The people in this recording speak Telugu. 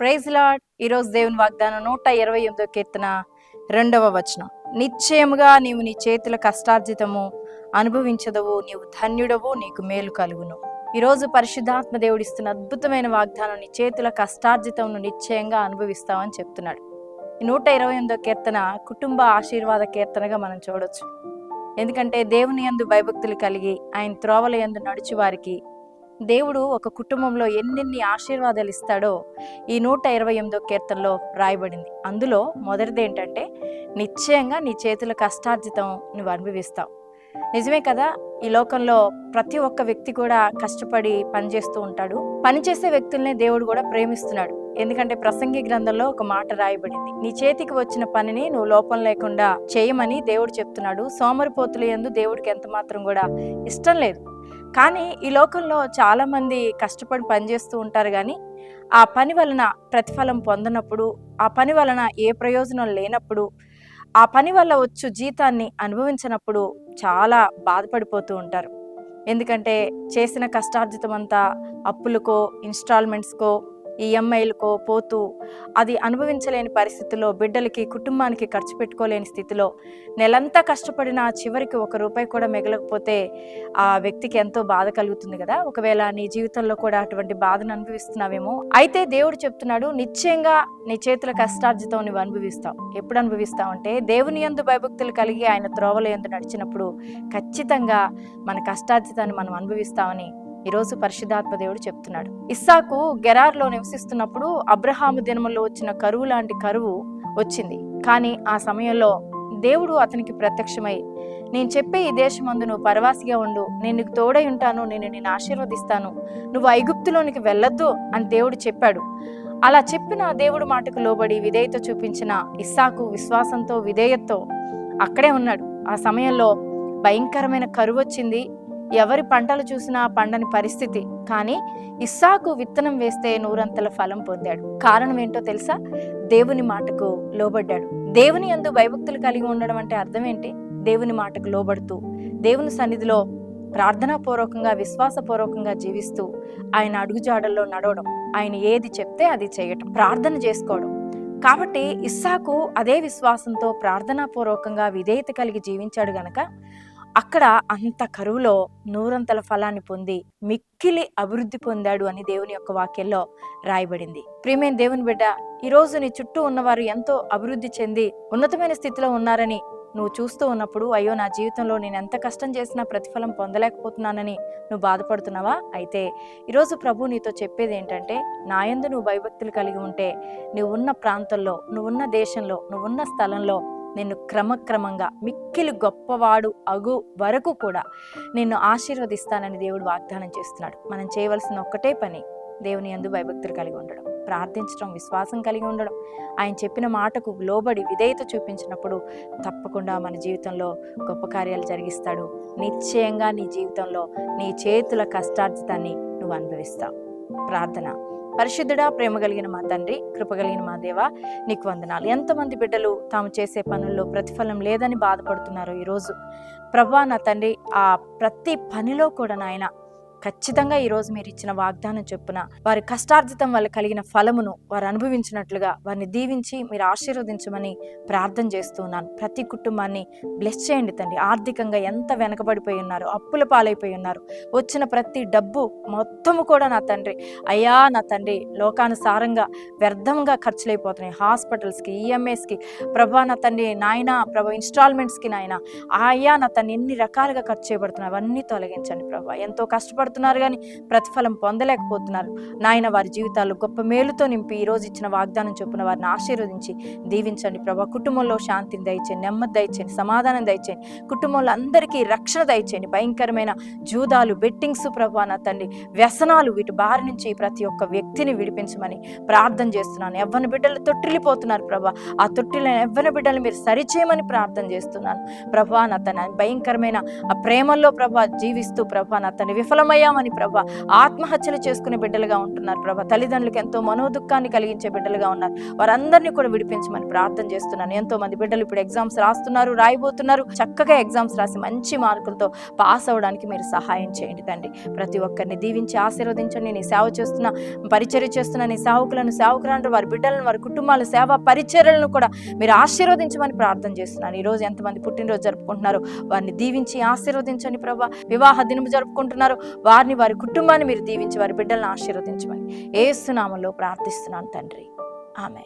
ప్రైజ్ లాడ్ ఈరోజు దేవుని వాగ్దానం నూట ఇరవై ఎనిమిదో కీర్తన రెండవ వచనం. నిశ్చయముగా నీవు నీ చేతుల కష్టార్జితము అనుభవించదవు నీవు ధన్యుడవు నీకు మేలు కలుగును. ఈరోజు పరిశుద్ధాత్మ దేవుడిస్తున్న అద్భుతమైన వాగ్దానం నీ చేతుల కష్టార్జితమును నిశ్చయంగా అనుభవిస్తావని చెప్తున్నాడు. నూట ఇరవై ఎనిమిదో కీర్తన కుటుంబ ఆశీర్వాద కీర్తనగా మనం చూడొచ్చు. ఎందుకంటే దేవుని యందు భయభక్తులు కలిగి ఆయన త్రోవల యందు నడిచి వారికి దేవుడు ఒక కుటుంబంలో ఎన్నెన్ని ఆశీర్వాదాలు ఇస్తాడో ఈ నూట ఇరవై ఎనిమిదో కీర్తనలో రాయబడింది. అందులో మొదటిది ఏంటంటే నిశ్చయంగా నీ చేతుల కష్టార్జితం నువ్వు అనుభవిస్తావు. నిజమే కదా ఈ లోకంలో ప్రతి ఒక్క వ్యక్తి కూడా కష్టపడి పనిచేస్తూ ఉంటాడు. పనిచేసే వ్యక్తులనే దేవుడు కూడా ప్రేమిస్తున్నాడు. ఎందుకంటే ప్రసంగి గ్రంథంలో ఒక మాట రాయబడింది. నీ చేతికి వచ్చిన పనిని నువ్వు లోపం లేకుండా చేయమని దేవుడు చెప్తున్నాడు. సోమరిపోతులు ఎందు దేవుడికి ఎంత మాత్రం కూడా ఇష్టం లేదు. కానీ ఈ లోకంలో చాలామంది కష్టపడి పనిచేస్తూ ఉంటారు కానీ ఆ పని వలన ప్రతిఫలం పొందనప్పుడు ఆ పని వలన ఏ ప్రయోజనం లేనప్పుడు ఆ పని వల్ల వచ్చు జీతాన్ని అనుభవించినప్పుడు చాలా బాధపడిపోతూ ఉంటారు. ఎందుకంటే చేసిన కష్టార్జితం అంతా అప్పులకో ఇన్స్టాల్మెంట్స్కో ఈఎంఐలకో పోతూ అది అనుభవించలేని పరిస్థితిలో బిడ్డలకి కుటుంబానికి ఖర్చు పెట్టుకోలేని స్థితిలో నెలంతా కష్టపడిన చివరికి ఒక రూపాయి కూడా మిగలకపోతే ఆ వ్యక్తికి ఎంతో బాధ కలుగుతుంది కదా. ఒకవేళ నీ జీవితంలో కూడా అటువంటి బాధను అనుభవిస్తున్నావేమో. అయితే దేవుడు చెప్తున్నాడు నిశ్చయంగా నీ చేతుల కష్టార్జితం నువ్వు అనుభవిస్తావు. ఎప్పుడు అనుభవిస్తావు అంటే దేవుని యందు భయభక్తులు కలిగి ఆయన త్రోవల ఎందు నడిచినప్పుడు ఖచ్చితంగా మన కష్టార్జితాన్ని మనం అనుభవిస్తామని ఈరోజు పరిశుద్ధాత్మదేవుడు చెప్తున్నాడు. ఇస్సాకు గెరార్లో నివసిస్తున్నప్పుడు అబ్రహాము దినములో వచ్చిన కరువు లాంటి కరువు వచ్చింది. కానీ ఆ సమయంలో దేవుడు అతనికి ప్రత్యక్షమై నేను చెప్పే ఈ దేశమందు నువ్వు పరవాసిగా ఉండు. నేను నీకు తోడై ఉంటాను. నేను నేను ఆశీర్వదిస్తాను. నువ్వు ఐగుప్తులోనికి వెళ్ళొద్దు అని దేవుడు చెప్పాడు. అలా చెప్పిన దేవుడు మాటకు లోబడి విధేయత చూపించిన ఇస్సాకు విశ్వాసంతో విధేయతతో అక్కడే ఉన్నాడు. ఆ సమయంలో భయంకరమైన కరువు వచ్చింది. ఎవరి పంటలు చూసినా పండని పరిస్థితి. కానీ ఇస్సాకు విత్తనం వేస్తే నూరంతల ఫలం పొందాడు. కారణం ఏంటో తెలుసా? దేవుని మాటకు లోబడ్డాడు. దేవుని అందు భయభక్తులు కలిగి ఉండడం అంటే అర్థం ఏంటి? దేవుని మాటకు లోబడుతూ దేవుని సన్నిధిలో ప్రార్థనాపూర్వకంగా విశ్వాసపూర్వకంగా జీవిస్తూ ఆయన అడుగుజాడల్లో నడవడం ఆయన ఏది చెప్తే అది చేయటం ప్రార్థన చేసుకోవడం. కాబట్టి ఇస్సాకు అదే విశ్వాసంతో ప్రార్థనాపూర్వకంగా విధేయత కలిగి జీవించాడు గనక అక్కడ అంత కరువులో నూరంతల ఫలాన్ని పొంది మిక్కిలి అభివృద్ధి పొందాడు అని దేవుని యొక్క వాక్యంలో రాయబడింది. ప్రియమైన దేవుని బిడ్డ ఈరోజు నీ చుట్టూ ఉన్నవారు ఎంతో అభివృద్ధి చెంది ఉన్నతమైన స్థితిలో ఉన్నారని నువ్వు చూస్తూ ఉన్నప్పుడు అయ్యో నా జీవితంలో నేను ఎంత కష్టం చేసినా ప్రతిఫలం పొందలేకపోతున్నానని నువ్వు బాధపడుతున్నావా? అయితే ఈరోజు ప్రభు నీతో చెప్పేది ఏంటంటే నాయందు నువ్వు భయభక్తులు కలిగి ఉంటే నువ్వు ఉన్న ప్రాంతంలో నువ్వున్న దేశంలో నువ్వున్న స్థలంలో నిన్ను క్రమక్రమంగా మిక్కిలి గొప్పవాడు అగు వరకు కూడా నిన్ను ఆశీర్వదిస్తానని దేవుడు వాగ్దానం చేస్తున్నాడు. మనం చేయవలసిన ఒక్కటే పని దేవుని అందు భయభక్తులు కలిగి ఉండడం. ప్రార్థించడం విశ్వాసం కలిగి ఉండడం. ఆయన చెప్పిన మాటకు లోబడి విధేయత చూపించినప్పుడు తప్పకుండా మన జీవితంలో గొప్ప కార్యాలు జరిగిస్తాడు. నిశ్చయంగా నీ జీవితంలో నీ చేతుల కష్టార్జితాన్ని నువ్వు అనుభవిస్తావు. ప్రార్థన. పరిశుద్ధుడా ప్రేమ కలిగిన మా తండ్రి కృప కలిగిన మా దేవ నీకు వందనాలు. ఎంతమంది బిడ్డలు తాము చేసే పనుల్లో ప్రతిఫలం లేదని బాధపడుతున్నారు ఈరోజు. ప్రభా నా తండ్రి ఆ ప్రతి పనిలో కూడా నాయన ఖచ్చితంగా ఈరోజు మీరు ఇచ్చిన వాగ్దానం చొప్పున వారి కష్టార్జితం వల్ల కలిగిన ఫలమును వారు అనుభవించినట్లుగా వారిని దీవించి మీరు ఆశీర్వదించమని ప్రార్థన చేస్తున్నాను ప్రతి కుటుంబాన్ని బ్లెస్ చేయండి తండ్రి. ఆర్థికంగా ఎంత వెనకబడిపోయి ఉన్నారు అప్పుల పాలైపోయి ఉన్నారు. వచ్చిన ప్రతి డబ్బు మొత్తము కూడా నా తండ్రి. అయ్యా నా తండ్రి లోకానుసారంగా వ్యర్థంగా ఖర్చులైపోతున్నాయి. హాస్పిటల్స్కి ఈఎంఐస్కి ప్రభా నా తండ్రి నాయన ప్రభా ఇన్స్టాల్మెంట్స్కి నాయన అయ్యా నా తన్ని ఎన్ని రకాలుగా ఖర్చు చేయబడుతున్నాయి అవన్నీ తొలగించండి ప్రభా. ఎంతో కష్టపడుతున్నారు కానీ ప్రతిఫలం పొందలేకపోతున్నారు. నాయన వారి జీవితాల్లో గొప్ప మేలుతో నింపి ఈరోజు ఇచ్చిన వాగ్దానం చొప్పున వారిని ఆశీర్వదించి దీవించండి ప్రభా. కుటుంబంలో శాంతిని దయచేయండి నెమ్మది దయచేయండి సమాధానం దయచేయండి. కుటుంబంలో అందరికీ రక్షణ దయచేయండి. భయంకరమైన జూదాలు బెట్టింగ్స్ ప్రభా నా తండ్రి వ్యసనాలు వీటి బారి నుంచి ప్రతి ఒక్క వ్యక్తిని విడిపించమని ప్రార్థన చేస్తున్నాను. ఎవ్వని బిడ్డలు తొట్టిల్లిపోతున్నారు ప్రభా. ఆ తొట్టిల ఎవ్వని బిడ్డలు మీరు సరిచేయమని ప్రార్థన చేస్తున్నాను. ప్రభా నా తన భయంకరమైన ఆ ప్రేమల్లో ప్రభా జీవిస్తూ ప్రభా నా తన విఫలమై విఫలమయ్యామని ప్రభా. ఆత్మహత్యలు చేసుకునే బిడ్డలుగా ఉంటున్నారు ప్రభా. తల్లిదండ్రులకు ఎంతో మనోదుఖాన్ని కలిగించే బిడ్డలుగా ఉన్నారు. వారందరినీ కూడా విడిపించమని ప్రార్థన చేస్తున్నాను. ఎంతో మంది బిడ్డలు ఇప్పుడు ఎగ్జామ్స్ రాస్తున్నారు రాయబోతున్నారు. చక్కగా ఎగ్జామ్స్ రాసి మంచి మార్కులతో పాస్ అవ్వడానికి మీరు సహాయం చేయండి తండ్రి. ప్రతి ఒక్కరిని దీవించి ఆశీర్వదించండి. నీ సేవ చేస్తున్న పరిచర్య చేస్తున్న నీ సేవకులను సేవకులను వారి బిడ్డలను వారి కుటుంబాల సేవ పరిచర్యలను కూడా మీరు ఆశీర్వదించమని ప్రార్థన చేస్తున్నాను. ఈ రోజు ఎంతమంది పుట్టినరోజు జరుపుకుంటున్నారు వారిని దీవించి ఆశీర్వదించండి ప్రభా. వివాహ దినము జరుపుకుంటున్నారు వారిని వారి కుటుంబాన్ని మీరు దీవించి వారి బిడ్డలను ఆశీర్వదించమని ఏసునామంలో ప్రార్థిస్తున్నాను తండ్రి. ఆమె